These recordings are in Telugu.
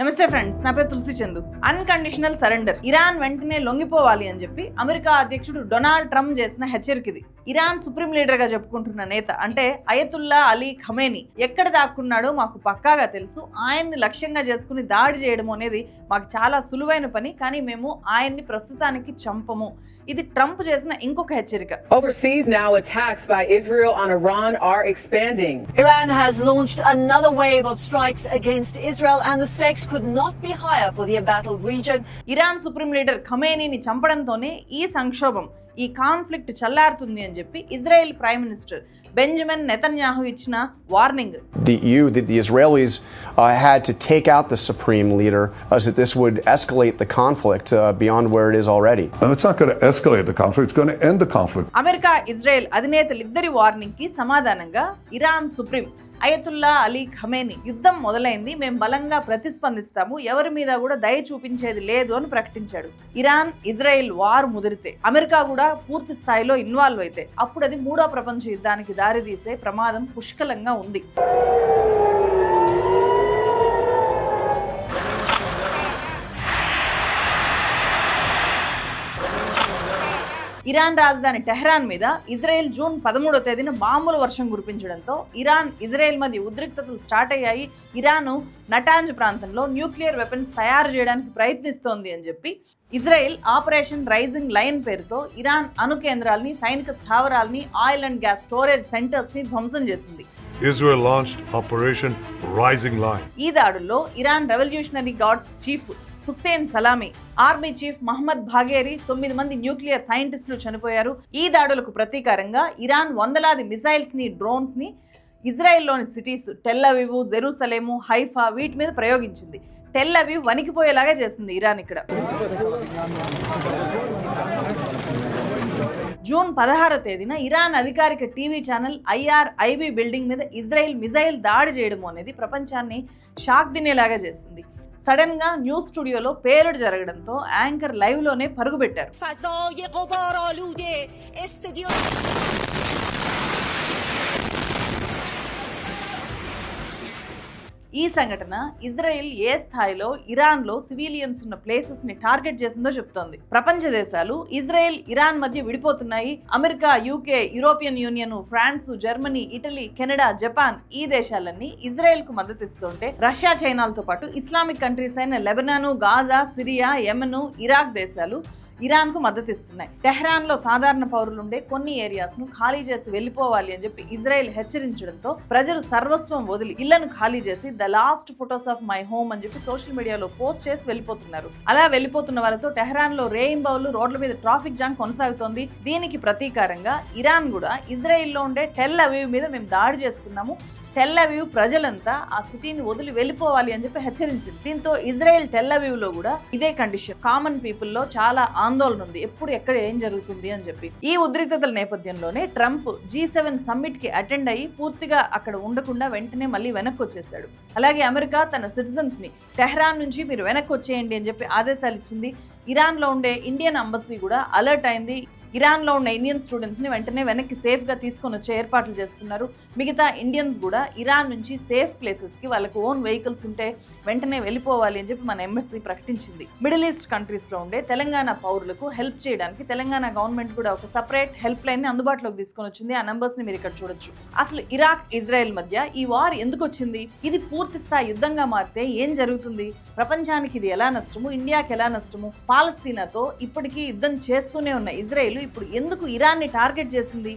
నమస్తే ఫ్రెండ్స్ నా పేరు Tulasi Chandu. Unconditional surrender Iran వెంటనే లొంగిపోవాలి అని చెప్పి అమెరికా అధ్యక్షుడు డొనాల్డ్ ట్రంప్ చేసిన హెచ్చరికది. ఇరాన్ సుప్రీం లీడర్గా చెప్పుకుంటున్న నేత అంటే అయతుల్లా అలీ ఖమేని. ఎక్కడ దాక్కున్నాడో మాకు పక్కాగా తెలుసు. ఆయన్ని లక్ష్యంగా చేసుకుని దాడి చేయడం అనేది మాకు చాలా సులువైన పని కానీ మేము ఆయన్ని ప్రస్తుతానికి చంపము. ఇది ట్రంప్ చేసిన ఇంకొక హెచ్చరిక Overseas now, attacks by Israel on Iran are expanding. Iran has launched another wave of strikes against Israel, and the stakes could not be higher for the embattled region. Iran supreme leader ఖమేనీని చంపడంతోనే ఈ సంక్షోభం ఈ కాన్ఫ్లిక్ట్ చల్లారుతుంది అని చెప్పి Israel prime minister Benjamin Netanyahu ఇచ్చిన warning the EU, the, the Israelis uh, had to take out the supreme leader as that this would escalate the conflict uh, beyond where it is already. No, it's not going to escalate the conflict, it's going to end the conflict. America Israel అధినేతలిద్దరి warning కి సమాధానంగా Iran supreme Ayatollah Ali Khamenei యుద్ధం మొదలైంది. మేము బలంగా ప్రతిస్పందిస్తాము. ఎవరి మీద కూడా దయ చూపించేది లేదు అని ప్రకటించాడు. ఇరాన్ ఇజ్రాయెల్ వార్ ముదిరితే అమెరికా కూడా పూర్తి స్థాయిలో ఇన్వాల్వ్ అయితే అప్పుడు అది మూడో ప్రపంచ యుద్ధానికి దారితీసే ప్రమాదం పుష్కలంగా ఉంది. ఇరాన్ రాజధాని టెహ్రాన్ మీద ఇజ్రాయెల్ జూన్ పదమూడో తేదీన బాంబుల వర్షం కురిపించడంతో ఇరాన్ ఇజ్రాయెల్ మధ్య ఉద్రిక్తతలు స్టార్ట్ అయ్యాయి ఇరాన్ నటాంజ్ ప్రాంతంలో న్యూక్లియర్ వెపన్స్ తయారు చేయడానికి ప్రయత్నిస్తోంది అని చెప్పి ఇజ్రాయెల్ ఆపరేషన్ రైజింగ్ లైన్ పేరుతో ఇరాన్ అణు కేంద్రాల్ని సైనిక స్థావరాల్ని ఆయిల్ అండ్ గ్యాస్ స్టోరేజ్ సెంటర్స్ని ధ్వంసం చేసింది. ఈ దాడుల్లో Iran revolutionary guards chief Hossein Salami army chief Mohammad Bagheri తొమ్మిది మంది న్యూక్లియర్ సైంటిస్టులు చనిపోయారు. ఈ దాడులకు ప్రతీకారంగా ఇరాన్ వందలాది మిసైల్స్ని డ్రోన్స్ని ఇజ్రాయెల్లోని cities Tel Aviv Jerusalem Haifa వీటి మీద ప్రయోగించింది. టెల్లవి వణికిపోయేలాగా చేసింది ఇరాన్ ఇక్కడ. జూన్ పదహారో తేదీన ఇరాన్ అధికారిక టీవీ ఛానల్ ఐఆర్ఐబి బిల్డింగ్ మీద ఇజ్రాయెల్ మిజైల్ దాడి చేయడం అనేది ప్రపంచాన్ని షాక్ తినేలాగా చేసింది. సడన్గా న్యూస్ స్టూడియోలో పేలుడు జరగడంతో యాంకర్ లైవ్లోనే ఈ సంఘటన ఇజ్రాయెల్ ఏ స్థాయిలో ఇరాన్లో సివిలియన్స్ ఉన్న ప్లేసెస్ని టార్గెట్ చేసిందో చెప్తోంది. ప్రపంచ దేశాలు ఇజ్రాయెల్ ఇరాన్ మధ్య విడిపోతున్నాయి. America UK European Union France Germany Italy Canada Japan ఈ దేశాలన్నీ ఇజ్రాయెల్కు మద్దతు ఇస్తుంటే రష్యా చైనాలతో పాటు ఇస్లామిక్ కంట్రీస్ అయిన Lebanon Gaza Syria Yemen Iraq దేశాలు ఇరాన్కు మద్దతు ఇస్తున్నాయి టెహ్రాన్లో సాధారణ పౌరులు ఉండే కొన్ని ఏరియాస్ను ఖాళీ చేసి వెళ్ళిపోవాలి అని చెప్పి ఇజ్రాయెల్ హెచ్చరించడంతో ప్రజలు సర్వస్వం వదిలి ఇళ్ళను ఖాళీ చేసి the last photos of my home అని చెప్పి సోషల్ మీడియాలో పోస్ట్ చేసి వెళ్ళిపోతున్నారు. అలా వెళ్ళిపోతున్న వాళ్ళతో టెహ్రాన్లో రేయింబౌలు రోడ్ల మీద ట్రాఫిక్ జామ్ కొనసాగుతోంది. దీనికి ప్రతీకారంగా ఇరాన్ కూడా ఇజ్రాయెల్లో ఉండే టెల్ అవీవ్ మీద మేము దాడి చేస్తున్నాము. టెల్లవ్యూ ప్రజలంతా ఆ సిటీని వదిలి వెళ్ళిపోవాలి అని చెప్పి హెచ్చరించింది. దీంతో ఇజ్రాయెల్ టెల్లో కూడా ఇదే కండిషన్. కామన్ పీపుల్లో చాలా ఆందోళన ఉంది. ఎప్పుడు ఎక్కడ ఏం జరుగుతుంది అని చెప్పి. ఈ ఉద్రిక్తతల నేపథ్యంలోనే ట్రంప్ జీ సెవెన్ సమ్మిట్కి అటెండ్ అయ్యి పూర్తిగా అక్కడ ఉండకుండా వెంటనే మళ్ళీ వెనక్కి వచ్చేసాడు అలాగే అమెరికా తన సిటిజన్స్ని టెహ్రాన్ నుంచి మీరు వెనక్కి వచ్చేయండి అని చెప్పి ఆదేశాలు ఇచ్చింది. ఇరాన్లో ఉండే ఇండియన్ అంబసీ కూడా అలర్ట్ అయింది. ఇరాన్లో ఉన్న ఇండియన్ స్టూడెంట్స్ని వెంటనే వెనక్కి సేఫ్గా తీసుకొని వచ్చే ఏర్పాట్లు చేస్తున్నారు. మిగతా ఇండియన్స్ కూడా ఇరాన్ నుంచి సేఫ్ ప్లేసెస్కి వాళ్ళకు వాళ్ళకి ఓన్ వెహికల్స్ ఉంటే వెంటనే వెళ్ళిపోవాలి అని చెప్పి మన ఎంఎస్సీ ప్రకటించింది. మిడిల్ ఈస్ట్ కంట్రీస్లో ఉండే తెలంగాణ పౌరులకు హెల్ప్ చేయడానికి తెలంగాణ గవర్నమెంట్ కూడా ఒక సపరేట్ హెల్ప్ లైన్ని అందుబాటులోకి తీసుకొని వచ్చింది. ఆ నెంబర్స్ని మీరు ఇక్కడ చూడొచ్చు. అసలు ఇరాక్ ఇజ్రాయెల్ మధ్య ఈ వార్ ఎందుకు వచ్చింది? ఇది పూర్తి స్థాయి యుద్ధంగా మారితే ఏం జరుగుతుంది? ప్రపంచానికి ఇది ఎలా నష్టము? ఇండియాకి ఎలా నష్టము? పాలస్తీనాతో ఇప్పటికీ యుద్ధం చేస్తూనే ఉన్న ఇజ్రాయెల్ ఇప్పుడు ఎందుకు ఇరాన్ని టార్గెట్ చేసింది?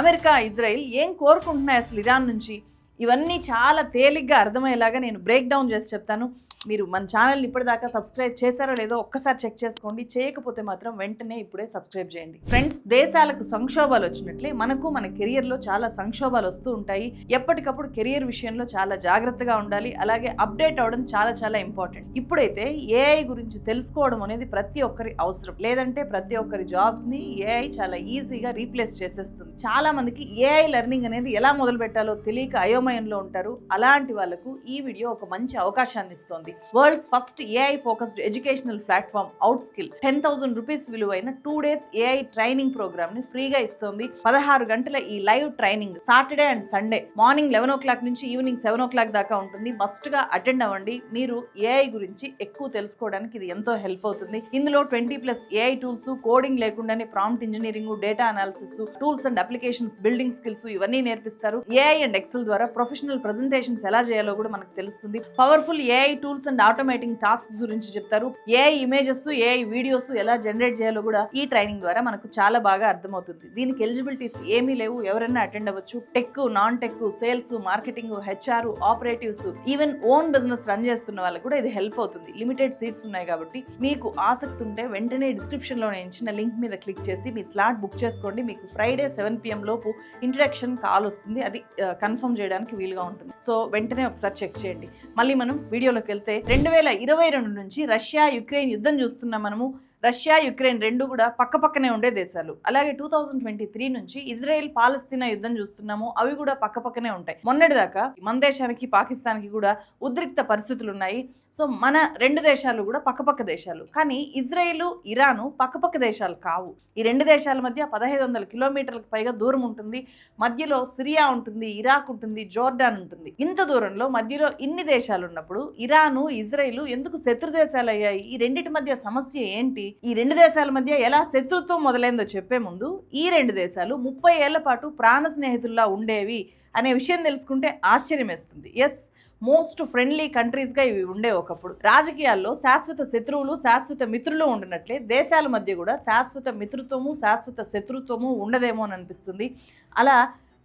అమెరికా ఇజ్రాయిల్ ఏం కోరుకుంటున్నాయి అసలు ఇరాన్ నుంచి? ఇవన్నీ చాలా తేలిగ్గా అర్థమయ్యేలాగా నేను బ్రేక్ డౌన్ చేసి చెప్తాను. మీరు మన ఛానల్ని ఇప్పటిదాకా సబ్స్క్రైబ్ చేశారో లేదో ఒక్కసారి చెక్ చేసుకోండి. చేయకపోతే మాత్రం వెంటనే ఇప్పుడే సబ్స్క్రైబ్ చేయండి. ఫ్రెండ్స్ దేశాలకు సంక్షోభాలు వచ్చినట్లే మనకు మన కెరియర్లో చాలా సంక్షోభాలు వస్తూ ఉంటాయి. ఎప్పటికప్పుడు కెరియర్ విషయంలో చాలా జాగ్రత్తగా ఉండాలి. అలాగే అప్డేట్ అవ్వడం చాలా చాలా ఇంపార్టెంట్. ఇప్పుడైతే ఏఐ గురించి తెలుసుకోవడం అనేది ప్రతి ఒక్కరి అవసరం. లేదంటే ప్రతి ఒక్కరి జాబ్స్ని ఏఐ చాలా ఈజీగా రీప్లేస్ చేసేస్తుంది. చాలా మందికి ఏఐ లెర్నింగ్ అనేది ఎలా మొదలు పెట్టాలో తెలియక అయోమయంలో ఉంటారు. అలాంటి వాళ్ళకు ఈ వీడియో ఒక మంచి అవకాశాన్ని ఇస్తుంది. ఉంది world's first AI focused educational platform Outskill ten thousand rupees విలువైన టూ డేస్ ఏఐ ట్రైనింగ్ ప్రోగ్రామ్ని ఫ్రీగా ఇస్తుంది. పదహారు గంటల ఈ live training Saturday and Sunday morning eleven o'clock నుంచి ఈవినింగ్ సెవెన్ ఓ క్లాక్ దాకా ఉంటుంది. మస్ట్గా అటెండ్ అవ్వండి. మీరు ఏఐ గురించి ఎక్కువ తెలుసుకోవడానికి ఇది ఎంతో హెల్ప్ అవుతుంది. ఇందులో twenty plus AI tools coding లేకుండానే prompt engineering data analysis tools and applications building skills ఇవన్నీ నేర్పిస్తారు. ఏఐ అండ్ ఎక్సెల్ ద్వారా ప్రొఫెషనల్ ప్రజెంటేషన్స్ ఎలా చేయాలో కూడా మనకు తెలుస్తుంది. Powerful AI tools and automating task గురించి చెప్తారు. ఏ ఇమేజెస్ ఏఐ వీడియోస్ ఎలా జనరేట్ చేయాలో కూడా ఈ ట్రైనింగ్ ద్వారా మనకు చాలా బాగా అర్థమవుతుంది. దీనికి ఎలిజిబిలిటీస్ ఏమీ లేవు. ఎవరైనా అటెండ్ అవ్వచ్చు. Tech non tech sales marketing HR operatives even own business run చేస్తున్న వాళ్ళకి కూడా ఇది హెల్ప్ అవుతుంది. లిమిటెడ్ సీట్స్ ఉన్నాయి కాబట్టి మీకు ఆసక్తి ఉంటే వెంటనే డిస్క్రిప్షన్లో నేను ఇచ్చిన లింక్ మీద క్లిక్ చేసి మీ స్లాట్ బుక్ చేసుకోండి. మీకు ఫ్రైడే సెవెన్ పిఎం లోపు ఇంట్రడక్షన్ కాల్ వస్తుంది. అది uh, కన్ఫర్మ్ చేయడానికి వీలుగా ఉంటుంది. సో వెంటనే ఒకసారి చెక్ చేయండి. మళ్ళీ మనం వీడియోలోకి వెళ్తే రెండు వేల ఇరవై రెండు నుంచి రష్యా యుక్రెయిన్ యుద్ధం చూస్తున్నాం మనము. రష్యా యుక్రెయిన్ రెండు కూడా పక్క పక్కనే ఉండే దేశాలు. అలాగే టూ థౌజండ్ ట్వంటీ త్రీ నుంచి ఇజ్రాయెల్ పాలస్తీనా యుద్ధం చూస్తున్నాము. అవి కూడా పక్క పక్కనే ఉంటాయి. మొన్నటిదాకా మన దేశానికి పాకిస్తాన్కి కూడా ఉద్రిక్త పరిస్థితులు ఉన్నాయి. సో మన రెండు దేశాలు కూడా పక్కపక్క దేశాలు. కానీ ఇజ్రాయెల్ ఇరాను పక్కపక్క దేశాలు కావు. ఈ రెండు దేశాల మధ్య పదహైదు వందల కిలోమీటర్లకు పైగా దూరం ఉంటుంది. మధ్యలో సిరియా ఉంటుంది ఇరాక్ ఉంటుంది జోర్డాన్ ఉంటుంది. ఇంత దూరంలో మధ్యలో ఇన్ని దేశాలు ఉన్నప్పుడు ఇరాను ఇజ్రాయెల్ ఎందుకు శత్రు దేశాలు అయ్యాయి ఈ రెండిటి మధ్య సమస్య ఏంటి? ఈ రెండు దేశాల మధ్య ఎలా శత్రుత్వం మొదలైందో చెప్పే ముందు ఈ రెండు దేశాలు ముప్పై ఏళ్ళ పాటు ప్రాణ స్నేహితుల్లా ఉండేవి అనే విషయం తెలుసుకుంటే ఆశ్చర్యం వేస్తుంది. ఎస్ మోస్ట్ ఫ్రెండ్లీ కంట్రీస్గా ఇవి ఉండే ఒకప్పుడు. రాజకీయాల్లో శాశ్వత శత్రువులు శాశ్వత మిత్రులు ఉండినట్లే దేశాల మధ్య కూడా శాశ్వత మిత్రుత్వము శాశ్వత శత్రుత్వము ఉండదేమో అని అనిపిస్తుంది. అలా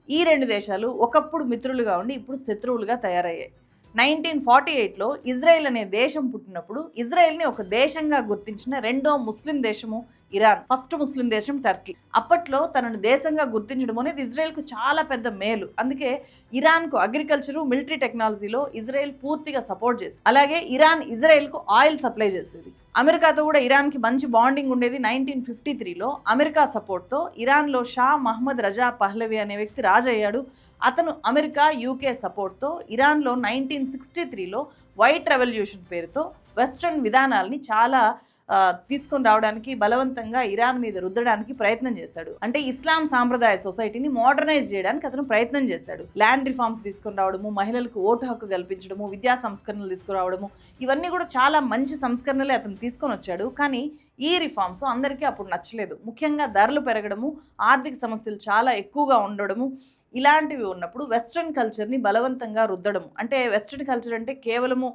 ఈ రెండు దేశాలు ఒకప్పుడు మిత్రులుగా ఉండి ఇప్పుడు శత్రువులుగా తయారయ్యాయి. నైన్టీన్ ఫార్టీ ఎయిట్లో ఇజ్రాయెల్ అనే దేశం పుట్టినప్పుడు ఇజ్రాయెల్ని ఒక దేశంగా గుర్తించిన రెండో ముస్లిం దేశము ఇరాన్ ఫస్ట్ ముస్లిం దేశం టర్కీ. అప్పట్లో తనను దేశంగా గుర్తించడం అనేది ఇజ్రాయెల్కు చాలా పెద్ద మేలు. అందుకే ఇరాన్కు అగ్రికల్చరు మిలిటరీ టెక్నాలజీలో ఇజ్రాయెల్ పూర్తిగా సపోర్ట్ చేసి అలాగే ఇరాన్ ఇజ్రాయెల్కు ఆయిల్ సప్లై చేసేది. అమెరికాతో కూడా ఇరాన్కి మంచి బాండింగ్ ఉండేది నైన్టీన్ ఫిఫ్టీ త్రీలో. అమెరికా సపోర్ట్తో ఇరాన్లో షా మహమ్మద్ రజా పహ్లవి అనే వ్యక్తి రాజయ్యాడు. అతను అమెరికా యూకే సపోర్ట్తో ఇరాన్లో నైన్టీన్ సిక్స్టీ త్రీలో వైట్ రెవల్యూషన్ పేరుతో వెస్ట్రన్ విధానాల్ని చాలా తీసుకొని రావడానికి బలవంతంగా ఇరాన్ మీద రుద్దడానికి ప్రయత్నం చేశాడు. అంటే ఇస్లాం సాంప్రదాయ సొసైటీని మోడర్నైజ్ చేయడానికి అతను ప్రయత్నం చేశాడు. ల్యాండ్ రిఫార్మ్స్ తీసుకొని రావడము మహిళలకు ఓటు హక్కు కల్పించడము విద్యా సంస్కరణలు తీసుకురావడము ఇవన్నీ కూడా చాలా మంచి సంస్కరణలే అతను తీసుకొని వచ్చాడు. కానీ ఈ రిఫార్మ్స్ అందరికీ అప్పుడు నచ్చలేదు. ముఖ్యంగా ధరలు పెరగడము ఆర్థిక సమస్యలు చాలా ఎక్కువగా ఉండడము ఇలాంటివి ఉన్నప్పుడు వెస్ట్రన్ కల్చర్ని బలవంతంగా రుద్దడము అంటే వెస్ట్రన్ కల్చర్ అంటే కేవలము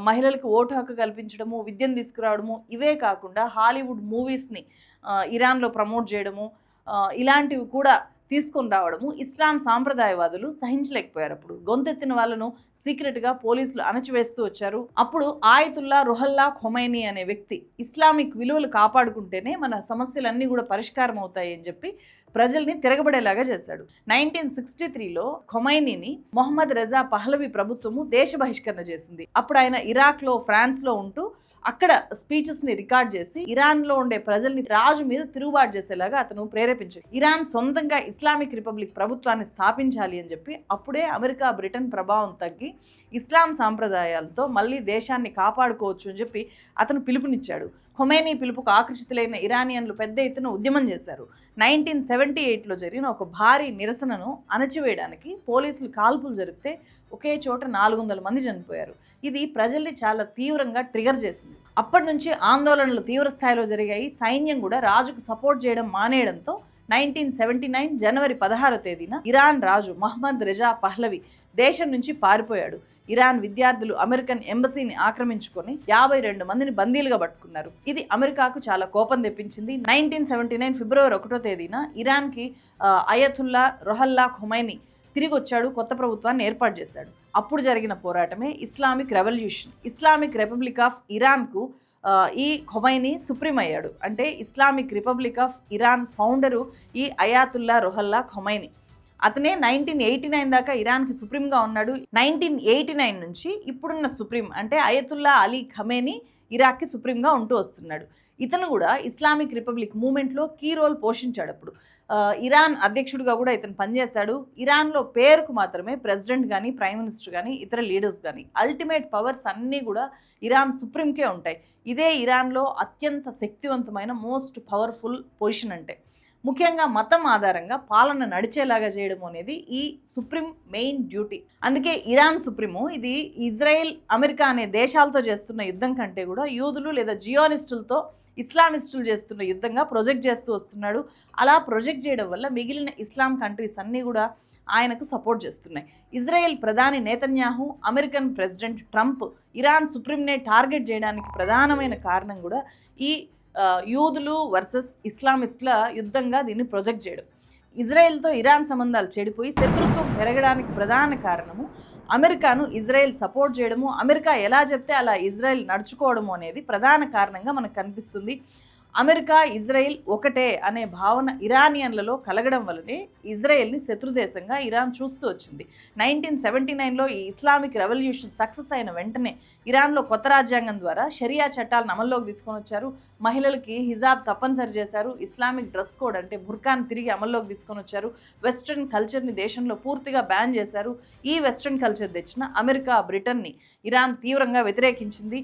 మహిళలకు ఓటు హక్కు కల్పించడము విద్యను తీసుకురావడము ఇవే కాకుండా హాలీవుడ్ మూవీస్ని ఇరాన్లో ప్రమోట్ చేయడము ఇలాంటివి కూడా తీసుకొని రావడము ఇస్లాం సాంప్రదాయవాదులు సహించలేకపోయారు అప్పుడు. గొంతెత్తిన వాళ్ళను సీక్రెట్గా పోలీసులు అణచివేస్తూ వచ్చారు. అప్పుడు ఆయతుల్లా రుహల్లా ఖొమైనీ అనే వ్యక్తి ఇస్లామిక్ విలువలు కాపాడుకుంటేనే మన సమస్యలన్నీ కూడా పరిష్కారం అవుతాయి అని చెప్పి ప్రజల్ని తిరగబడేలాగా చేశాడు. నైన్టీన్ సిక్స్టీ త్రీలో ఖొమైనీని మొహమ్మద్ రజా పహ్లవి ప్రభుత్వము దేశ బహిష్కరణ చేసింది. అప్పుడు ఆయన ఇరాక్లో ఫ్రాన్స్లో ఉంటూ అక్కడ స్పీచెస్ని రికార్డ్ చేసి ఇరాన్లో ఉండే ప్రజల్ని రాజు మీద తిరుగుబాటు చేసేలాగా అతను ప్రేరేపించాడు. ఇరాన్ సొంతంగా ఇస్లామిక్ రిపబ్లిక్ ప్రభుత్వాన్ని స్థాపించాలి అని చెప్పి అప్పుడే అమెరికా బ్రిటన్ ప్రభావం తగ్గి ఇస్లాం సాంప్రదాయాలతో మళ్ళీ దేశాన్ని కాపాడుకోవచ్చు అని చెప్పి అతను పిలుపునిచ్చాడు. ఖొమేనీ పిలుపుకు ఆకర్షితులైన ఇరానియన్లు పెద్ద ఎత్తున ఉద్యమం చేశారు. నైన్టీన్ సెవెంటీ ఎయిట్లో జరిగిన ఒక భారీ నిరసనను అణచివేయడానికి పోలీసులు కాల్పులు జరిపితే ఒకే చోట నాలుగు వందల మంది చనిపోయారు. ఇది ప్రజల్ని చాలా తీవ్రంగా ట్రిగర్ చేసింది. అప్పటి నుంచి ఆందోళనలు తీవ్ర స్థాయిలో జరిగాయి. సైన్యం కూడా రాజుకు సపోర్ట్ చేయడం మానేయడంతో నైన్టీన్ సెవెంటీ నైన్ జనవరి పదహారో తేదీన ఇరాన్ రాజు మహమ్మద్ రెజా పహ్లవి దేశం నుంచి పారిపోయాడు. ఇరాన్ విద్యార్థులు అమెరికన్ ఎంబసీని ఆక్రమించుకొని యాభై రెండు మందిని బందీలుగా పట్టుకున్నారు. ఇది అమెరికాకు చాలా కోపం తెప్పించింది. నైన్టీన్ సెవెంటీ నైన్ ఫిబ్రవరి ఒకటో తేదీన ఇరాన్కి అయతుల్లా రొహల్లా ఖుమైని తిరిగి వచ్చాడు కొత్త ప్రభుత్వాన్ని ఏర్పాటు చేశాడు. అప్పుడు జరిగిన పోరాటమే Islamic revolution. Islamic republic of ఇరాన్కు ఈ ఖొమైనీ సుప్రీం అయ్యాడు. అంటే Islamic republic of Iran founder ఈ అయాతుల్లా రొహల్లా ఖొమైని. అతనే నైన్టీన్ ఎయిటీ నైన్ దాకా ఇరాన్కి సుప్రీంగా ఉన్నాడు. నైన్టీన్ ఎయిటీ నైన్ నుంచి ఇప్పుడున్న సుప్రీం అంటే అయతుల్లా అలీ ఖమేని ఇరాక్కి సుప్రీంగా ఉంటూ వస్తున్నాడు. ఇతను కూడా ఇస్లామిక్ రిపబ్లిక్ మూమెంట్లో కీ రోల్ పోషించాడు అప్పుడు. ఇరాన్ అధ్యక్షుడిగా కూడా ఇతను పనిచేశాడు. ఇరాన్లో పేరుకు మాత్రమే ప్రెసిడెంట్ కానీ ప్రైమ్ మినిస్టర్ కానీ ఇతర లీడర్స్ కానీ అల్టిమేట్ పవర్స్ అన్నీ కూడా ఇరాన్ సుప్రీంకే ఉంటాయి. ఇదే ఇరాన్లో అత్యంత శక్తివంతమైన మోస్ట్ పవర్ఫుల్ పొజిషన్ అంటే. ముఖ్యంగా మతం ఆధారంగా పాలన నడిచేలాగా చేయడం అనేది ఈ సుప్రీం మెయిన్ డ్యూటీ. అందుకే ఇరాన్ సుప్రీము ఇది ఇజ్రాయెల్ అమెరికా అనే దేశాలతో చేస్తున్న యుద్ధం కంటే కూడా యూదులు లేదా జియోనిస్టులతో ఇస్లామిస్టులు చేస్తున్న యుద్ధంగా ప్రొజెక్ట్ చేస్తూ వస్తున్నాడు. అలా ప్రొజెక్ట్ చేయడం వల్ల మిగిలిన ఇస్లాం కంట్రీస్ అన్నీ కూడా ఆయనకు సపోర్ట్ చేస్తున్నాయి. ఇజ్రాయెల్ ప్రధాని Netanyahu American president Trump Iran సుప్రీంనే target చేయడానికి ప్రధానమైన కారణం కూడా ఈ యూదులు వర్సెస్ ఇస్లామిస్టుల యుద్ధంగా దీన్ని ప్రొజెక్ట్ చేయడం. ఇజ్రాయెల్తో ఇరాన్ సంబంధాలు చెడిపోయి శత్రుత్వం పెరగడానికి ప్రధాన కారణము అమెరికాను ఇజ్రాయెల్ సపోర్ట్ చేయడము. అమెరికా ఎలా చెప్తే అలా ఇజ్రాయెల్ నడుచుకోవడము అనేది ప్రధాన కారణంగా మనకు కనిపిస్తుంది. అమెరికా ఇజ్రాయెల్ ఒకటే అనే భావన ఇరానియన్లలో కలగడం వల్లనే ఇజ్రాయెల్ని శత్రుదేశంగా ఇరాన్ చూస్తూ వచ్చింది. నైన్టీన్ సెవెంటీ నైన్లో ఈ ఇస్లామిక్ రెవల్యూషన్ సక్సెస్ అయిన వెంటనే ఇరాన్లో కొత్త రాజ్యాంగం ద్వారా షరియా చట్టాలను అమల్లోకి తీసుకొని వచ్చారు. మహిళలకి హిజాబ్ తప్పనిసరి చేశారు. ఇస్లామిక్ డ్రెస్ కోడ్ అంటే బుర్ఖాన్ తిరిగి అమల్లోకి తీసుకొని వచ్చారు. వెస్ట్రన్ కల్చర్ని దేశంలో పూర్తిగా బ్యాన్ చేశారు. ఈ వెస్ట్రన్ కల్చర్ తెచ్చిన అమెరికా బ్రిటన్ని ఇరాన్ తీవ్రంగా వ్యతిరేకించింది.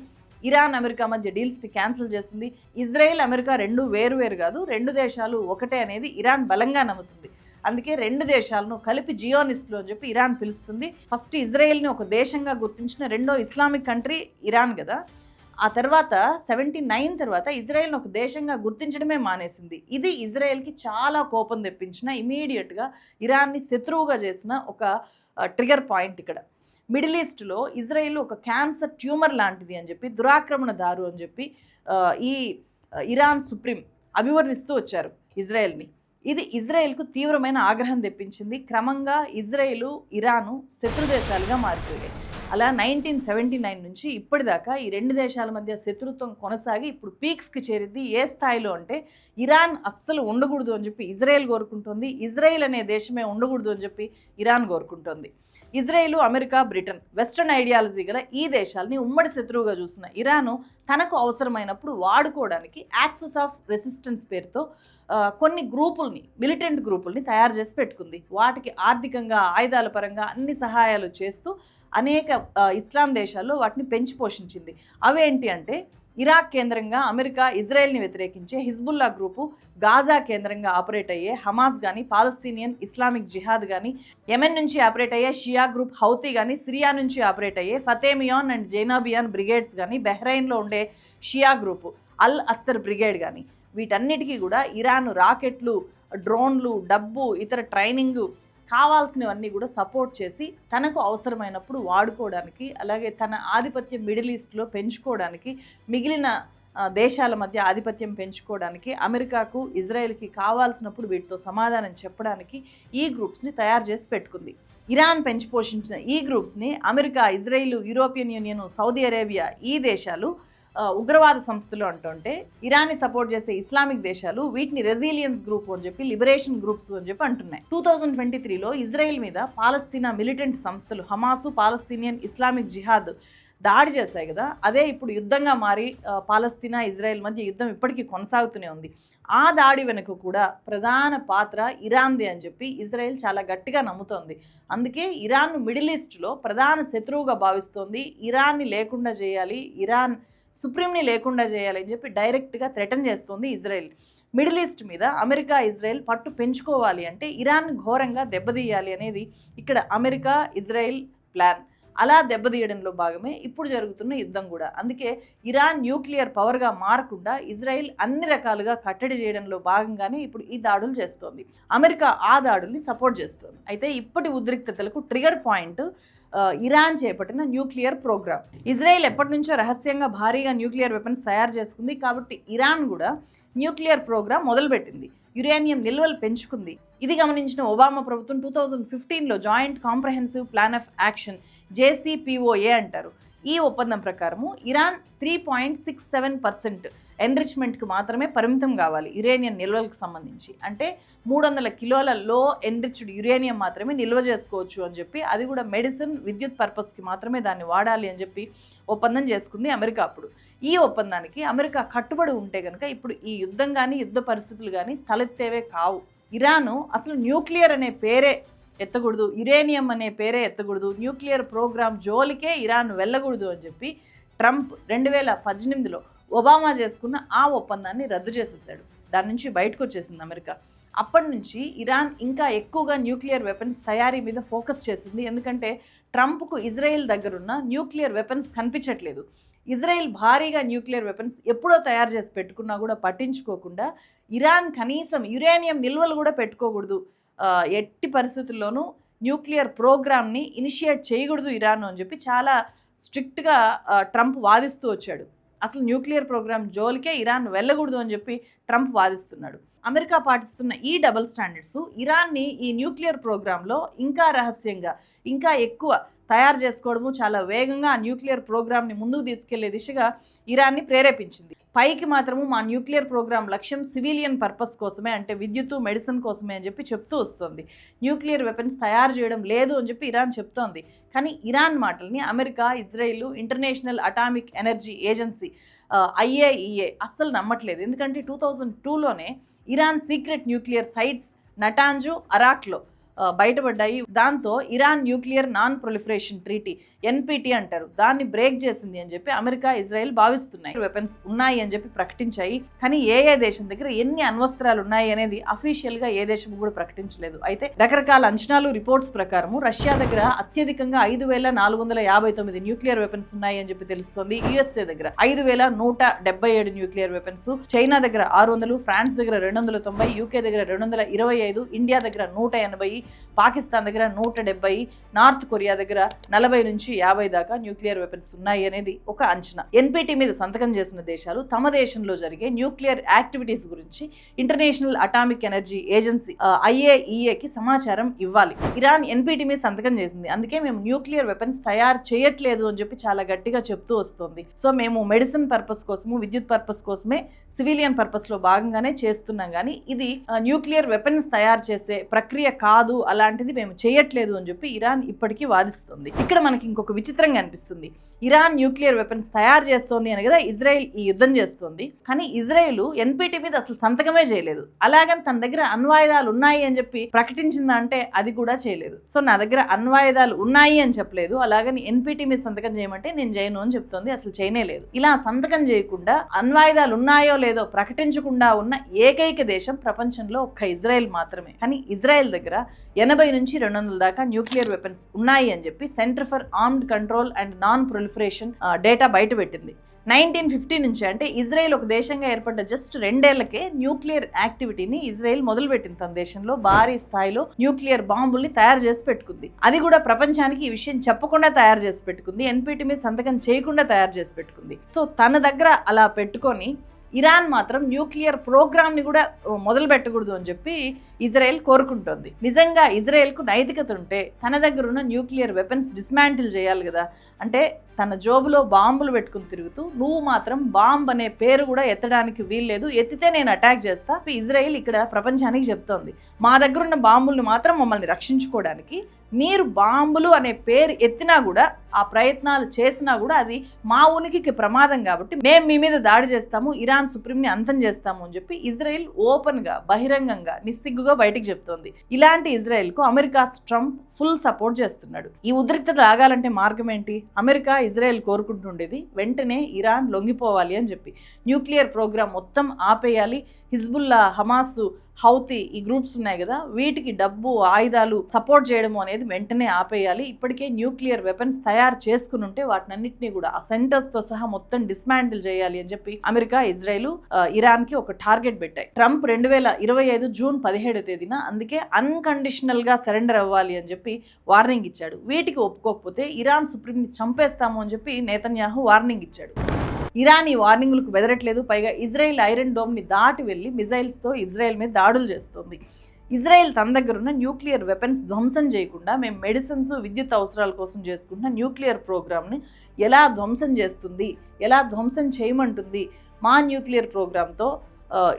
ఇరాన్ అమెరికా మధ్య డీల్స్ని క్యాన్సిల్ చేసింది. ఇజ్రాయెల్ అమెరికా రెండు వేరు వేరు కాదు రెండు దేశాలు ఒకటే అనేది ఇరాన్ బలంగా నమ్ముతుంది. అందుకే రెండు దేశాలను కలిపి జియోనిస్టులు అని చెప్పి ఇరాన్ పిలుస్తుంది. ఫస్ట్ ఇజ్రాయెల్ని ఒక దేశంగా గుర్తించిన రెండో ఇస్లామిక్ కంట్రీ ఇరాన్ కదా. ఆ తర్వాత సెవెంటీ నైన్ తర్వాత ఇజ్రాయెల్ని ఒక దేశంగా గుర్తించడమే మానేసింది. ఇది ఇజ్రాయెల్కి చాలా కోపం తెప్పించిన ఇమీడియట్గా ఇరాన్ని శత్రువుగా చేసిన ఒక ట్రిగర్ పాయింట్ ఇక్కడ. మిడిల్ ఈస్ట్లో ఇజ్రాయెల్ ఒక క్యాన్సర్ ట్యూమర్ లాంటిది అని చెప్పి దురాక్రమణదారు అని చెప్పి ఈ ఇరాన్ సుప్రీం అభివర్ణిస్తూ వచ్చారు ఇజ్రాయెల్ని. ఇది ఇజ్రాయెల్కు తీవ్రమైన ఆగ్రహం తెప్పించింది. క్రమంగా ఇజ్రాయెలు ఇరాను శత్రు దేశాలుగా మారిపోయాయి. అలా నైన్టీన్ సెవెంటీ నైన్ నుంచి ఇప్పటిదాకా ఈ రెండు దేశాల మధ్య శత్రుత్వం కొనసాగి ఇప్పుడు పీక్స్కి చేరింది ఏ స్థాయిలో అంటే ఇరాన్ అస్సలు ఉండకూడదు అని చెప్పి ఇజ్రాయెల్ కోరుకుంటోంది. ఇజ్రాయెల్ అనే దేశమే ఉండకూడదు అని చెప్పి Iran కోరుకుంటోంది. Israel America Britain western ideology గల ఈ దేశాలని ఉమ్మడి శత్రువుగా చూసిన ఇరాను తనకు అవసరమైనప్పుడు వాడుకోవడానికి యాక్సెస్ ఆఫ్ రెసిస్టెన్స్ పేరుతో కొన్ని గ్రూపుల్ని మిలిటెంట్ గ్రూపుల్ని తయారు చేసి పెట్టుకుంది. వాటికి ఆర్థికంగా ఆయుధాల పరంగా అన్ని సహాయాలు చేస్తూ అనేక ఇస్లాం దేశాల్లో వాటిని పెంచి పోషించింది. అవేంటి అంటే ఇరాక్ కేంద్రంగా అమెరికా ఇజ్రాయెల్ని వ్యతిరేకించే హిజ్బుల్లా గ్రూపు గాజా కేంద్రంగా ఆపరేట్ అయ్యే హమాస్ కానీ పాలస్తీనియన్ ఇస్లామిక్ జిహాద్ కానీ యెమెన్ నుంచి ఆపరేట్ అయ్యే షియా గ్రూప్ హౌతీ కానీ సిరియా నుంచి ఆపరేట్ అయ్యే ఫతేమియాన్ అండ్ జైనాబియాన్ బ్రిగేడ్స్ కానీ బెహ్రైన్లో ఉండే షియా గ్రూపు అల్ అస్తర్ బ్రిగేడ్ కానీ వీటన్నిటికీ కూడా ఇరాన్ రాకెట్లు డ్రోన్లు డబ్బు ఇతర ట్రైనింగు కావాల్సినవన్నీ కూడా సపోర్ట్ చేసి తనకు అవసరమైనప్పుడు వాడుకోవడానికి అలాగే తన ఆధిపత్యం మిడిల్ ఈస్ట్లో పెంచుకోవడానికి మిగిలిన దేశాల మధ్య ఆధిపత్యం పెంచుకోవడానికి అమెరికాకు ఇజ్రాయెల్కి కావాల్సినప్పుడు వీటితో సమాధానం చెప్పడానికి ఈ గ్రూప్స్ని తయారు చేసి పెట్టుకుంది. ఇరాన్ పెంచి పోషించిన ఈ గ్రూప్స్ని America Israel European Union Saudi Arabia ఈ దేశాలు ఉగ్రవాద సంస్థలు అంటుంటే ఇరాన్ని సపోర్ట్ చేసే ఇస్లామిక్ దేశాలు వీటిని రెసిలియన్స్ గ్రూప్ అని చెప్పి లిబరేషన్ గ్రూప్స్ అని చెప్పి అంటున్నాయి. టూ థౌజండ్ ట్వంటీ త్రీలో ఇజ్రాయెల్ మీద పాలస్తీనా మిలిటెంట్ సంస్థలు హమాసు పాలస్తీనియన్ ఇస్లామిక్ జిహాద్ దాడి చేశాయి కదా అదే ఇప్పుడు యుద్ధంగా మారి పాలస్తీనా ఇజ్రాయెల్ మధ్య యుద్ధం ఇప్పటికీ కొనసాగుతూనే ఉంది. ఆ దాడి వెనుక కూడా ప్రధాన పాత్ర ఇరాన్ది అని చెప్పి ఇజ్రాయెల్ చాలా గట్టిగా నమ్ముతోంది. అందుకే ఇరాన్ మిడిల్ ఈస్ట్లో ప్రధాన శత్రువుగా భావిస్తోంది. ఇరాన్ని లేకుండా చేయాలి. ఇరాన్ సుప్రీంని లేకుండా చేయాలని చెప్పి డైరెక్ట్గా థ్రెటన్ చేస్తోంది ఇజ్రాయెల్. మిడిల్ ఈస్ట్ మీద అమెరికా ఇజ్రాయెల్ పట్టు పెంచుకోవాలి అంటే ఇరాన్ ఘోరంగా దెబ్బతీయాలి అనేది ఇక్కడ అమెరికా ఇజ్రాయెల్ ప్లాన్. అలా దెబ్బతీయడంలో భాగమే ఇప్పుడు జరుగుతున్న యుద్ధం కూడా. అందుకే ఇరాన్ న్యూక్లియర్ పవర్గా మారకుండా ఇజ్రాయెల్ అన్ని రకాలుగా కట్టడి చేయడంలో భాగంగానే ఇప్పుడు ఈ దాడులు చేస్తోంది. అమెరికా ఆ దాడుల్ని సపోర్ట్ చేస్తోంది. అయితే ఇప్పటి ఉద్రిక్తతలకు ట్రిగర్ పాయింట్ ఇరాన్ చేపట్టిన న్యూక్లియర్ ప్రోగ్రామ్. ఇజ్రాయెల్ ఎప్పటి నుంచో రహస్యంగా భారీగా న్యూక్లియర్ వెపన్స్ తయారు చేసుకుంది. కాబట్టి ఇరాన్ కూడా న్యూక్లియర్ ప్రోగ్రామ్ మొదలుపెట్టింది. యురేనియం నిల్వలు పెంచుకుంది. ఇది గమనించిన ఒబామా ప్రభుత్వం టూ థౌజండ్ ఫిఫ్టీన్లో joint comprehensive plan of action JCPOA అంటారు. ఈ ఒప్పందం ప్రకారము Iran three point six seven percent ఎన్రిచ్మెంట్కి మాత్రమే పరిమితం కావాలి యురేనియం నిల్వలకు సంబంధించి. అంటే మూడు వందల కిలోల లో ఎన్రిచ్డ్ యురేనియం మాత్రమే నిల్వ చేసుకోవచ్చు అని చెప్పి అది కూడా మెడిసిన్ విద్యుత్ పర్పస్కి మాత్రమే దాన్ని వాడాలి అని చెప్పి ఒప్పందం చేసుకుంది అమెరికా అప్పుడు. ఈ ఒప్పందానికి అమెరికా కట్టుబడి ఉంటే కనుక ఇప్పుడు ఈ యుద్ధం కానీ యుద్ధ పరిస్థితులు కానీ తలెత్తేవే కావు. ఇరాను అసలు న్యూక్లియర్ అనే పేరే ఎత్తకూడదు యురేనియం అనే పేరే ఎత్తకూడదు న్యూక్లియర్ ప్రోగ్రామ్ జోలికే ఇరాన్ వెళ్ళకూడదు అని చెప్పి ట్రంప్ రెండు వేల పద్దెనిమిదిలో ఒబామా చేసుకున్న ఆ ఒప్పందాన్ని రద్దు చేసేసాడు దాని నుంచి బయటకు వచ్చేసింది అమెరికా. అప్పటి నుంచి ఇరాన్ ఇంకా ఎక్కువగా న్యూక్లియర్ వెపన్స్ తయారీ మీద ఫోకస్ చేసింది. ఎందుకంటే ట్రంప్కు ఇజ్రాయెల్ దగ్గరున్న న్యూక్లియర్ వెపన్స్ కనిపించట్లేదు. ఇజ్రాయెల్ భారీగా న్యూక్లియర్ వెపన్స్ ఎప్పుడో తయారు చేసి పెట్టుకున్నా కూడా పట్టించుకోకుండా ఇరాన్ కనీసం యురేనియం నిల్వలు కూడా పెట్టుకోకూడదు. ఎట్టి పరిస్థితుల్లోనూ న్యూక్లియర్ ప్రోగ్రామ్ని ఇనిషియేట్ చేయకూడదు ఇరాన్ అని చెప్పి చాలా స్ట్రిక్ట్గా ట్రంప్ వాదిస్తూ వచ్చాడు. అసలు న్యూక్లియర్ ప్రోగ్రామ్ జోలికే ఇరాన్ వెళ్ళకూడదు అని చెప్పి ట్రంప్ వాదిస్తున్నాడు. అమెరికా పాటిస్తున్న ఈ డబుల్ స్టాండర్డ్స్ ఇరాన్ని ఈ న్యూక్లియర్ ప్రోగ్రాంలో ఇంకా రహస్యంగా ఇంకా ఎక్కువ తయారు చేసుకోవడము చాలా వేగంగా ఆ న్యూక్లియర్ ప్రోగ్రామ్ని ముందుకు తీసుకెళ్ళే దిశగా ఇరాన్ని ప్రేరేపించింది. పైకి మాత్రము మా న్యూక్లియర్ ప్రోగ్రామ్ లక్ష్యం సివిలియన్ పర్పస్ కోసమే అంటే విద్యుత్తు మెడిసిన్ కోసమే అని చెప్పి చెప్తూ వస్తుంది. న్యూక్లియర్ వెపన్స్ తయారు చేయడం లేదు అని చెప్పి ఇరాన్ చెప్తోంది. కానీ ఇరాన్ మాటల్ని America Israel International Atomic Energy Agency IAEA అస్సలు నమ్మట్లేదు. ఎందుకంటే two thousand టూలోనే Iran secret nuclear sites Natanz అరాక్లో బయటపడ్డాయి. దాంతో Iran nuclear non proliferation treaty NPT అంటారు. దాన్ని బ్రేక్ చేసింది అని చెప్పి అమెరికా ఇజ్రాయెల్ భావిస్తున్నాయి. వెపన్స్ ఉన్నాయి అని చెప్పి ప్రకటించాయి. కానీ ఏ ఏ దేశం దగ్గర ఎన్ని అణ్వస్త్రాలు ఉన్నాయి అనేది అఫీషియల్గా ఏ దేశం కూడా ప్రకటించలేదు. అయితే రకరకాల అంచనాలు రిపోర్ట్స్ ప్రకారం రష్యా దగ్గర అత్యధికంగా ఐదు వేల నాలుగు వందల యాభై తొమ్మిది న్యూక్లియర్ వెపన్స్ ఉన్నాయి అని చెప్పి తెలుస్తుంది. యుఎస్ఏ దగ్గర ఐదు వేల నూట డెబ్బై ఏడు న్యూక్లియర్ వెపన్స్ చైనా దగ్గర ఆరు వందలు ఫ్రాన్స్ దగ్గర రెండు వందల తొంభై యూకే దగ్గర రెండు వందల ఇరవై ఐదు ఇండియా దగ్గర నూట ఎనభై పాకిస్తాన్ దగ్గర నూట డెబ్బై నార్త్ కొరియా దగ్గర నలభై నుంచి యాభై దాకా న్యూక్లియర్ వెపన్స్ ఉన్నాయి అనేది ఒక అంచనా. ఎన్పిటి మీద సంతకం చేసిన దేశాలు తమ దేశంలో జరిగే న్యూక్లియర్ యాక్టివిటీస్ గురించి ఇంటర్నేషనల్ అటామిక్ ఎనర్జీ ఏజెన్సీ ఐఏఈఏకి సమాచారం ఇవ్వాలి. ఇరాన్ ఎన్పిటి మీద సంతకం చేసింది. అందుకే మేము న్యూక్లియర్ వెపన్స్ తయారు చేయట్లేదు అని చెప్పి చాలా గట్టిగా చెప్తూ వస్తుంది. సో మేము మెడిసిన్ పర్పస్ కోసము విద్యుత్ పర్పస్ కోసమే సివిలియన్ పర్పస్లో భాగంగానే చేస్తున్నాం. కానీ ఇది న్యూక్లియర్ వెపన్స్ తయారు చేసే ప్రక్రియ కాదు అలాంటిది మేము చేయట్లేదు అని చెప్పి ఇరాన్ ఇప్పటికీ వాదిస్తుంది. ఇక్కడ మనకి ఇంకొక విచిత్రంగా అనిపిస్తుంది. ఇరాన్ న్యూక్లియర్ వెపన్స్ తయారు చేస్తోంది అని కదా ఇజ్రాయెల్ ఈ యుద్ధం చేస్తోంది. కానీ ఇజ్రాయెల్ ఎన్పీటీ మీద అసలు సంతకమే చేయలేదు. అలాగని తన దగ్గర అణ్వాయుధాలు ఉన్నాయి అని చెప్పి ప్రకటించిందా అంటే అది కూడా చేయలేదు. సో నా దగ్గర అణ్వాయుధాలు ఉన్నాయి అని చెప్పలేదు. అలాగని ఎన్పీటీ మీద సంతకం చేయమంటే నేను చేయను అని చెప్తోంది. అసలు చేయనే లేదు. ఇలా సంతకం చేయకుండా అణ్వాయుధాలు ఉన్నాయో లేదో ప్రకటించకుండా ఉన్న ఏకైక దేశం ప్రపంచంలో ఒక్క ఇజ్రాయెల్ మాత్రమే. కానీ ఇజ్రాయెల్ దగ్గర ఎనభై నుంచి రెండు వందల దాకా న్యూక్లియర్ వెపన్స్ ఉన్నాయి అని చెప్పి centre for armed control and non proliferation data బయటపెట్టింది nineteen fifty నుంచి అంటే ఇజ్రాయెల్ ఒక దేశంగా ఏర్పడ్డ జస్ట్ రెండేళ్ళకే న్యూక్లియర్ యాక్టివిటీని ఇజ్రాయెల్ మొదలుపెట్టింది తన దేశంలో. భారీ స్థాయిలో న్యూక్లియర్ బాంబుల్ని తయారు చేసి పెట్టుకుంది. అది కూడా ప్రపంచానికి ఈ విషయం చెప్పకుండా తయారు చేసి పెట్టుకుంది. ఎన్పిటి మీద సంతకం చేయకుండా తయారు చేసి పెట్టుకుంది. సో తన దగ్గర అలా పెట్టుకొని ఇరాన్ మాత్రం న్యూక్లియర్ ప్రోగ్రామ్ని కూడా మొదలు పెట్టకూడదు అని చెప్పి ఇజ్రాయెల్ కోరుకుంటోంది. నిజంగా ఇజ్రాయెల్కు నైతికత ఉంటే తన దగ్గర ఉన్న న్యూక్లియర్ వెపన్స్ డిస్మాంటిల్ చేయాలి కదా. అంటే తన జోబులో బాంబులు పెట్టుకుని తిరుగుతూ నువ్వు మాత్రం బాంబ్ అనే పేరు కూడా ఎత్తడానికి వీల్లేదు ఎత్తితే నేను అటాక్ చేస్తా. ఇజ్రాయెల్ ఇక్కడ ప్రపంచానికి చెప్తోంది. మా దగ్గర ఉన్న బాంబుల్ని మాత్రం మమ్మల్ని రక్షించుకోవడానికి మీరు బాంబులు అనే పేరు ఎత్తినా కూడా ఆ ప్రయత్నాలు చేసినా కూడా అది మా ఉనికికి ప్రమాదం కాబట్టి మేము మీ మీద దాడి చేస్తాము. ఇరాన్ సుప్రీంని అంతం చేస్తాము అని చెప్పి ఇజ్రాయెల్ ఓపెన్గా బహిరంగంగా నిస్సిగ్గుగా బయటికి చెప్తోంది. ఇలాంటి ఇజ్రాయెల్కు అమెరికా ట్రంప్ ఫుల్ సపోర్ట్ చేస్తున్నాడు. ఈ ఉద్రిక్తత ఆగాలంటే మార్గం ఏంటి? అమెరికా ఇజ్రాయెల్ కోరుకుంటుండేది వెంటనే ఇరాన్ లొంగిపోవాలి అని చెప్పి. న్యూక్లియర్ ప్రోగ్రామ్ మొత్తం ఆపేయాలి. హిజ్బుల్లా హమాస్ హౌతి ఈ గ్రూప్స్ ఉన్నాయి కదా వీటికి డబ్బు ఆయుధాలు సపోర్ట్ చేయడము అనేది వెంటనే ఆపేయాలి. ఇప్పటికే న్యూక్లియర్ వెపన్స్ తయారు చేసుకుని ఉంటే వాటినన్నింటినీ కూడా ఆ సెంటర్స్తో సహా మొత్తం డిస్మాంటిల్ చేయాలి అని చెప్పి అమెరికా ఇజ్రాయెల్ ఇరాన్కి ఒక టార్గెట్ పెట్టాయి. ట్రంప్ రెండు వేల ఇరవై ఐదు జూన్ పదిహేడు తేదీన అందుకే అన్కండిషనల్గా సరెండర్ అవ్వాలి అని చెప్పి వార్నింగ్ ఇచ్చాడు. వీటికి ఒప్పుకోకపోతే ఇరాన్ సుప్రీంని చంపేస్తాము అని చెప్పి నేతన్యాహు వార్నింగ్ ఇచ్చాడు. ఇరాన్ ఈ వార్నింగ్లకు బెదరట్లేదు. పైగా ఇజ్రాయెల్ ఐరన్ డోమ్ని దాటి వెళ్ళి మిజైల్స్తో ఇజ్రాయెల్ మీద దాడులు చేస్తుంది. ఇజ్రాయెల్ తన దగ్గర ఉన్న న్యూక్లియర్ వెపన్స్ ధ్వంసం చేయకుండా మేము మెడిసిన్స్ విద్యుత్ అవసరాల కోసం చేసుకుంటున్న న్యూక్లియర్ ప్రోగ్రామ్ని ఎలా ధ్వంసం చేస్తుంది ఎలా ధ్వంసం చేయమంటుంది మా న్యూక్లియర్ ప్రోగ్రామ్తో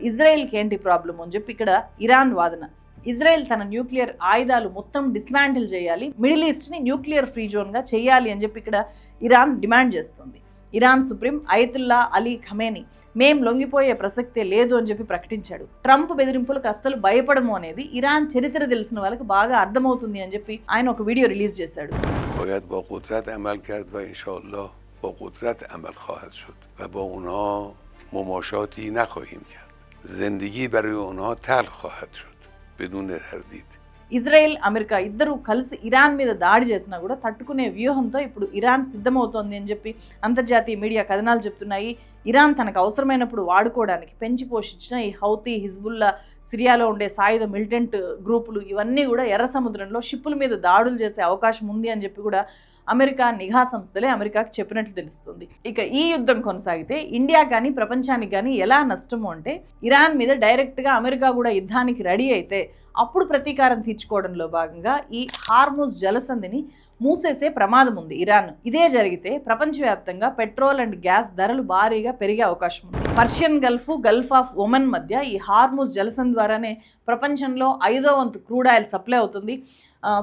ఇజ్రాయెల్కి ఏంటి ప్రాబ్లం అని చెప్పి ఇక్కడ ఇరాన్ వాదన. ఇజ్రాయెల్ తన న్యూక్లియర్ ఆయుధాలు మొత్తం డిస్మాంటిల్ చేయాలి మిడిల్ ఈస్ట్ని న్యూక్లియర్ ఫ్రీ జోన్గా చేయాలి అని చెప్పి ఇక్కడ ఇరాన్ డిమాండ్ చేస్తుంది. Iran supreme Ayatollah Ali Khamenei మేం లొంగిపోయే ప్రసక్తే లేదు అని చెప్పి ప్రకటించాడు ట్రంప్ బెదిరింపులకు అస్సలు భయపడము అనేది ఇరాన్ చరిత్ర తెలిసిన వాళ్ళకి బాగా అర్థమవుతుంది అని చెప్పి ఆయన ఒక వీడియో రిలీజ్ చేశాడు باید با قدرت عمل کرد و انشاءالله با قدرت عمل خواهد شد و با اونها مماشاتی نخواهیم کرد زندگی برای اونها تلخ خواهد شد بدون تردید ఇజ్రాయెల్ అమెరికా ఇద్దరు కలిసి ఇరాన్ మీద దాడి చేసినా కూడా తట్టుకునే వ్యూహంతో ఇప్పుడు ఇరాన్ సిద్ధమవుతోంది అని చెప్పి అంతర్జాతీయ మీడియా కథనాలు చెప్తున్నాయి. ఇరాన్ తనకు అవసరమైనప్పుడు వాడుకోవడానికి పెంచి పోషించిన ఈ హౌతీ హిజ్బుల్లా సిరియాలో ఉండే సాయుధ మిలిటెంట్ గ్రూపులు ఇవన్నీ కూడా ఎర్ర సముద్రంలో షిప్పుల మీద దాడులు చేసే అవకాశం ఉంది అని చెప్పి కూడా అమెరికా నిఘా సంస్థలే అమెరికాకు చెప్పినట్లు తెలుస్తుంది. ఇక ఈ యుద్ధం కొనసాగితే ఇండియా కానీ ప్రపంచానికి కానీ ఎలా నష్టము అంటే ఇరాన్ మీద డైరెక్ట్గా అమెరికా కూడా యుద్ధానికి రెడీ అయితే అప్పుడు ప్రతీకారం తీర్చుకోవడంలో భాగంగా ఈ హార్మోస్ జలసంధిని మూసేసే ప్రమాదం ఉంది ఇరాన్. ఇదే జరిగితే ప్రపంచవ్యాప్తంగా పెట్రోల్ అండ్ గ్యాస్ ధరలు భారీగా పెరిగే అవకాశం ఉంది. Persian Gulf Gulf of Oman మధ్య ఈ హార్మోస్ జలసం ద్వారానే ప్రపంచంలో ఐదో వంతు క్రూడ్ ఆయిల్ సప్లై అవుతుంది.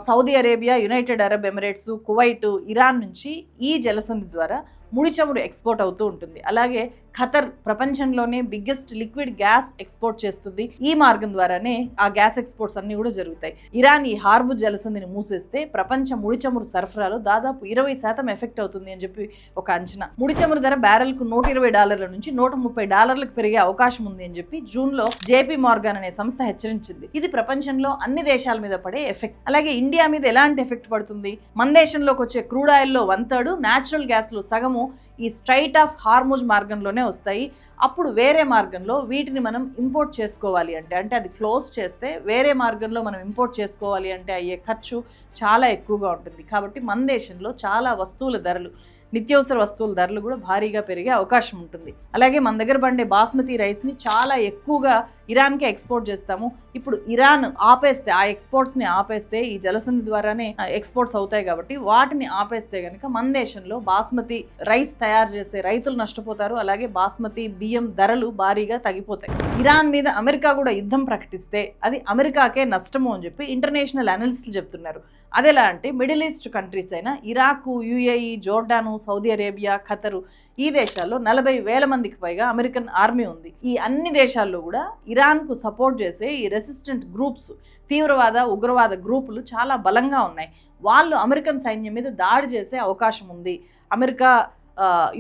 Saudi Arabia United Arab Emirates Kuwait Iran నుంచి ఈ జలసంధి ద్వారా ముడి చమురు ఎక్స్పోర్ట్ అవుతూ ఉంటుంది. అలాగే ఖతర్ ప్రపంచంలోనే బిగ్గెస్ట్ లిక్విడ్ గ్యాస్ ఎక్స్పోర్ట్ చేస్తుంది. ఈ మార్గం ద్వారానే ఆ గ్యాస్ ఎక్స్పోర్ట్స్ అన్ని కూడా జరుగుతాయి. ఇరాన్ ఈ హార్బు జలసంధిని మూసేస్తే ప్రపంచ ముడి చమురు సరఫరాలో దాదాపు ఇరవై శాతం ఎఫెక్ట్ అవుతుంది అని చెప్పి ఒక అంచనా. ముడి చమురు ధర బ్యారెల్కు నూట ఇరవై డాలర్ల నుంచి నూట ముప్పై డాలర్లకు పెరిగే అవకాశం ఉంది అని చెప్పి జూన్లో జేపీ మార్గాన్ అనే సంస్థ హెచ్చరించింది. ఇది ప్రపంచంలో అన్ని దేశాల మీద పడే ఎఫెక్ట్. అలాగే ఇండియా మీద ఎలాంటి ఎఫెక్ట్ పడుతుంది? మన దేశంలోకి వచ్చే క్రూడ్ ఆయిల్లో వన్ థర్డ్ న్యాచురల్ గ్యాస్లో సగము ఈ స్ట్రైట్ ఆఫ్ హార్మోజ్ మార్గంలోనే వస్తాయి. అప్పుడు వేరే మార్గంలో వీటిని మనం ఇంపోర్ట్ చేసుకోవాలి అంటే అంటే అది క్లోజ్ చేస్తే వేరే మార్గంలో మనం ఇంపోర్ట్ చేసుకోవాలి అంటే అయ్యే ఖర్చు చాలా ఎక్కువగా ఉంటుంది. కాబట్టి మన దేశంలో చాలా వస్తువుల ధరలు నిత్యావసర వస్తువుల ధరలు కూడా భారీగా పెరిగే అవకాశం ఉంటుంది. అలాగే మన దగ్గర పండే బాస్మతి రైస్ని చాలా ఎక్కువగా ఇరాన్కే ఎక్స్పోర్ట్ చేస్తాము. ఇప్పుడు ఇరాన్ ఆపేస్తే ఆ ఎక్స్పోర్ట్స్ని ఆపేస్తే ఈ జలసంధి ద్వారానే ఎక్స్పోర్ట్స్ అవుతాయి కాబట్టి వాటిని ఆపేస్తే కనుక మన దేశంలో బాస్మతి రైస్ తయారు చేసే రైతులు నష్టపోతారు. అలాగే బాస్మతి బియ్యం ధరలు భారీగా తగ్గిపోతాయి. ఇరాన్ మీద అమెరికా కూడా యుద్ధం ప్రకటిస్తే అది అమెరికాకే నష్టము అని చెప్పి ఇంటర్నేషనల్ అనలిస్టులు చెప్తున్నారు. అదెలా అంటే మిడిల్ ఈస్ట్ కంట్రీస్ అయిన Iraq UAE Jordan Saudi Arabia Qatar ఈ దేశాల్లో నలభై వేల మందికి పైగా అమెరికన్ ఆర్మీ ఉంది. ఈ అన్ని దేశాల్లో కూడా ఇరాన్కు సపోర్ట్ చేసే ఈ రెసిస్టెంట్ గ్రూప్స్ తీవ్రవాద ఉగ్రవాద గ్రూపులు చాలా బలంగా ఉన్నాయి. వాళ్ళు అమెరికన్ సైన్యం మీద దాడి చేసే అవకాశం ఉంది. అమెరికా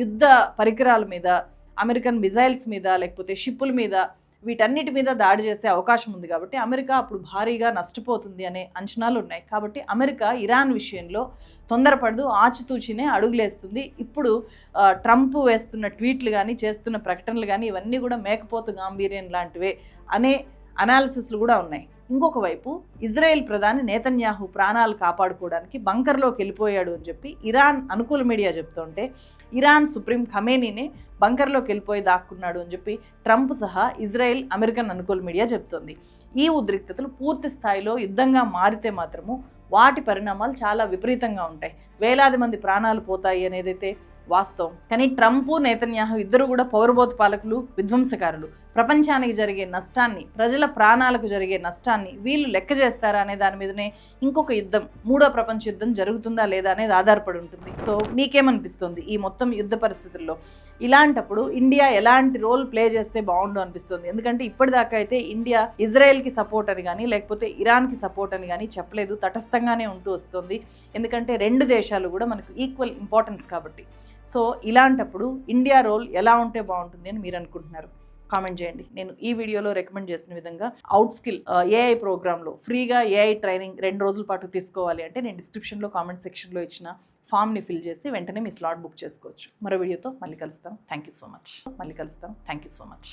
యుద్ధ పరికరాల మీద అమెరికన్ మిజైల్స్ మీద లేకపోతే షిప్పుల మీద వీటన్నిటి మీద దాడి చేసే అవకాశం ఉంది కాబట్టి అమెరికా అప్పుడు భారీగా నష్టపోతుంది అనే అంచనాలు ఉన్నాయి. కాబట్టి అమెరికా ఇరాన్ విషయంలో తొందరపడదు ఆచితూచినే అడుగులేస్తుంది. ఇప్పుడు ట్రంప్ వేస్తున్న ట్వీట్లు కానీ చేస్తున్న ప్రకటనలు కానీ ఇవన్నీ కూడా మేకపోతు గాంభీర్యం లాంటివే అనే అనాలిసిస్లు కూడా ఉన్నాయి. ఇంకొక వైపు ఇజ్రాయెల్ ప్రధాని నేతన్యాహు ప్రాణాలు కాపాడుకోవడానికి బంకర్లోకి వెళ్ళిపోయాడు అని చెప్పి ఇరాన్ అనుకూల మీడియా చెప్తుంటే ఇరాన్ సుప్రీం ఖమేనీనే బంకర్లోకి వెళ్ళిపోయి దాక్కున్నాడు అని చెప్పి ట్రంప్ సహా ఇజ్రాయెల్ అమెరికన్ అనుకూల మీడియా చెప్తోంది. ఈ ఉద్రిక్తతలు పూర్తి స్థాయిలో యుద్ధంగా మారితే మాత్రము వాటి పరిణామాలు చాలా విపరీతంగా ఉంటాయి. వేలాది మంది ప్రాణాలు పోతాయి అనేదైతే వాస్తవం. కానీ ట్రంప్ నేతన్యాహు ఇద్దరు కూడా పౌరబోతు పాలకులు విధ్వంసకారులు. ప్రపంచానికి జరిగే నష్టాన్ని ప్రజల ప్రాణాలకు జరిగే నష్టాన్ని వీళ్ళు లెక్క చేస్తారా అనే దాని మీదనే ఇంకొక యుద్ధం మూడో ప్రపంచ యుద్ధం జరుగుతుందా లేదా అనేది ఆధారపడి ఉంటుంది. సో మీకేమనిపిస్తుంది ఈ మొత్తం యుద్ధ పరిస్థితుల్లో? ఇలాంటప్పుడు ఇండియా ఎలాంటి రోల్ ప్లే చేస్తే బాగుండు అనిపిస్తుంది. ఎందుకంటే ఇప్పటిదాకా అయితే ఇండియా ఇజ్రాయెల్కి సపోర్ట్ అని కానీ లేకపోతే ఇరాన్కి సపోర్ట్ అని కానీ చెప్పలేదు. తటస్థంగానే ఉంటూ వస్తుంది. ఎందుకంటే రెండు దేశాలు కూడా మనకు ఈక్వల్ ఇంపార్టెన్స్ కాబట్టి. సో ఇలాంటప్పుడు ఇండియా రోల్ ఎలా ఉంటే బాగుంటుంది అని మీరు అనుకుంటున్నారు? కామెంట్ చేయండి. నేను ఈ వీడియోలో రికమెండ్ చేసిన విధంగా అవుట్ స్కిల్ ఏఐ ప్రోగ్రాంలో ఫ్రీగా ఏఐ ట్రైనింగ్ రెండు రోజుల పాటు తీసుకోవాలి అంటే నేను డిస్క్రిప్షన్లో కామెంట్ సెక్షన్లో ఇచ్చిన ఫామ్ని ఫిల్ చేసి వెంటనే మీ స్లాట్ బుక్ చేసుకోవచ్చు. మరో వీడియోతో మళ్ళీ కలుస్తాం. Thank you so much. మళ్ళీ కలుస్తాం. Thank you so much.